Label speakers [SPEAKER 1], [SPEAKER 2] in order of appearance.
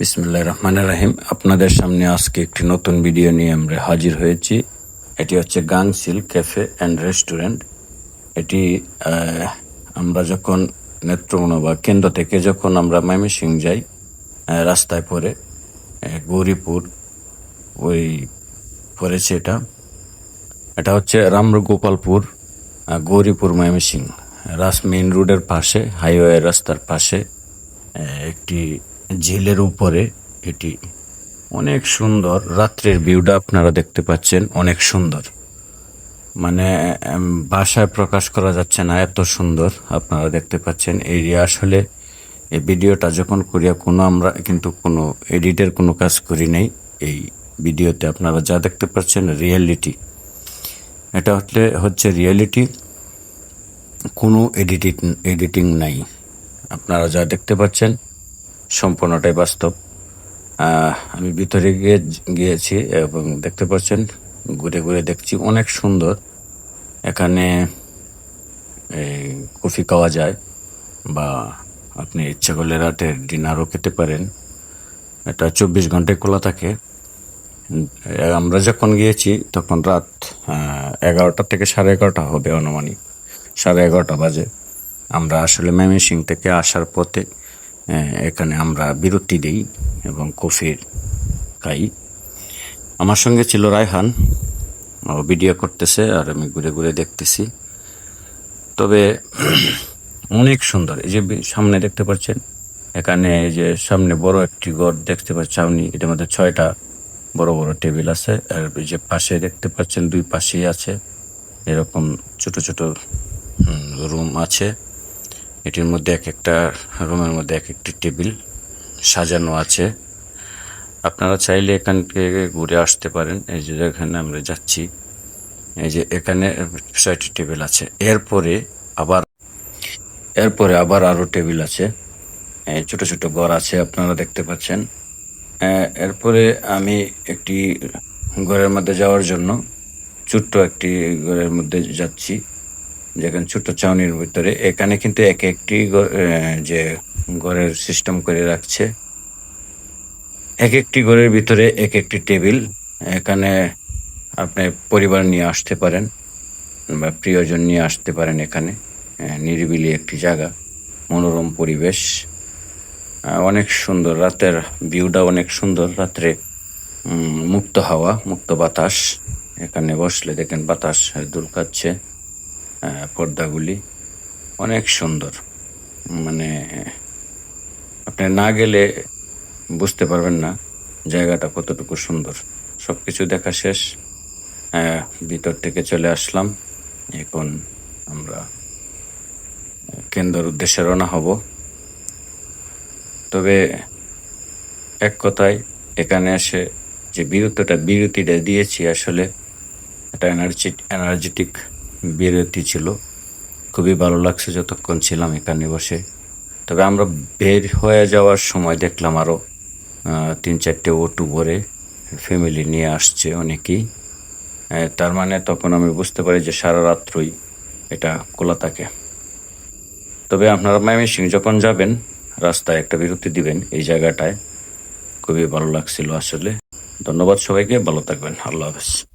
[SPEAKER 1] বিসমুল্লাহ রহমান রাহিম। আপনাদের সামনে আজকে একটি নতুন ভিডিও নিয়ে আমরা হাজির হয়েছি। এটি হচ্ছে গাংসিল ক্যাফে অ্যান্ড রেস্টুরেন্ট। এটি আমরা যখন নেত্রকোনা বা কেন্দ্র থেকে যখন আমরা ময়মনসিং যাই রাস্তায় পরে গৌরীপুর, ওই পড়েছে এটা। এটা হচ্ছে রামগোপালপুর গৌরীপুর ময়মনসিং রাস মেইন রোডের পাশে, হাইওয়ে রাস্তার পাশে একটি ঝিলের উপরে এটি অনেক সুন্দর। রাত্রের ভিউটা আপনারা দেখতে পাচ্ছেন, অনেক সুন্দর। মানে ভাষায় প্রকাশ করা যাচ্ছে না, এত সুন্দর আপনারা দেখতে পাচ্ছেন। এই যে আসলে এই ভিডিওটা যখন করিয়া কোনো আমরা কিন্তু কোনো এডিটের কোনো কাজ করি নাই। এই ভিডিওতে আপনারা যা দেখতে পাচ্ছেন রিয়েলিটি এটা হচ্ছে হচ্ছে রিয়েলিটি কোনো এডিটিং এডিটিং নাই। আপনারা যা দেখতে পাচ্ছেন সম্পূর্ণটাই বাস্তব। আমি ভিতরে গিয়ে গিয়েছি এবং দেখতে পাচ্ছেন, ঘুরে ঘুরে দেখছি অনেক সুন্দর। এখানে এই কফি খাওয়া যায় বা আপনি ইচ্ছা করলে রাতের ডিনারও খেতে পারেন। এটা চব্বিশ ঘন্টায় খোলা থাকে। আমরা যখন গিয়েছি তখন রাত এগারোটা থেকে সাড়ে এগারোটা হবে অনুমানিক সাড়ে এগারোটা বাজে। আমরা আসলে ময়মনসিং থেকে আসার পথে এখানে আমরা বিরতি দিই এবং কফির খাই। আমার সঙ্গে ছিল রায়হান, ও ভিডিও করতেছে আর আমি ঘুরে ঘুরে দেখতেছি। তবে অনেক সুন্দর, এই যে সামনে দেখতে পাচ্ছেন, এখানে এই যে সামনে বড় একটি ঘর দেখতে পাচ্ছি আপনি এটার মধ্যে ছয়টা বড় বড় টেবিল আছে, আর যে পাশে দেখতে পাচ্ছেন দুই পাশেই আছে, এরকম ছোট ছোট রুম আছে। এটির মধ্যে এক একটা রুমের মধ্যে এক একটি টেবিল সাজানো আছে। আপনারা চাইলে এখান থেকে ঘুরে আসতে পারেন। এই যে এখানে আমরা যাচ্ছি। এই যে এখানে ছয়টি টেবিল আছে। এরপরে আবার এরপরে আবার আরও টেবিল আছে। ছোট ছোট ঘর আছে, আপনারা দেখতে পাচ্ছেন। এরপরে আমি একটি ঘরের মধ্যে যাওয়ার জন্য ছোট্ট একটি ঘরের মধ্যে যাচ্ছি। যেখানে ছোট্ট চাউনির ভিতরে, এখানে কিন্তু এক একটি যে ঘরের সিস্টেম করে রাখছে। এক একটি ঘরের ভিতরে এক একটি টেবিল, এখানে আপনি পরিবার নিয়ে আসতে পারেন বা প্রিয়জন নিয়ে আসতে পারেন এখানে। নিরিবিলি একটি জায়গা, মনোরম পরিবেশ। অনেক সুন্দর, রাতের ভিউটা অনেক সুন্দর। রাত্রে মুক্ত হাওয়া, মুক্ত বাতাস। এখানে বসলে দেখেন বাতাস দুলকাচ্ছে। পর্দাগুলি। অনেক সুন্দর। মানে আপনি না গেলে বুঝতে পারবেন না জায়গাটা কতটুকু সুন্দর। সব কিছু দেখা শেষ। ভিতর থেকে চলে আসলাম। এখন আমরা কেন্দ্রের উদ্দেশ্যে রওনা হব। তবে এক কথায়, এখানে এসে যে বিরতিটা বিরতিটা দিয়েছি আসলে, এটা এনার্জি এনার্জেটিক বিরতি ছিল। খুবই ভালো লাগছে যতক্ষণ ছিলাম এখানে বসে। তবে আমরা বের হয়ে যাওয়ার সময় দেখলাম আরও তিন চারটে অটো ভরে ফ্যামিলি নিয়ে আসছে অনেকেই। তার মানে তখন আমি বুঝতে পারি যে সারা রাত্রই এটা খোলা থাকে। তবে আপনারা ময়মনসিং যখন যাবেন, রাস্তায় একটা বিরতি দিবেন এই জায়গাটায়। খুবই ভালো লাগছিল আসলে। ধন্যবাদ সবাইকে, ভালো থাকবেন। আল্লাহ হাফেজ।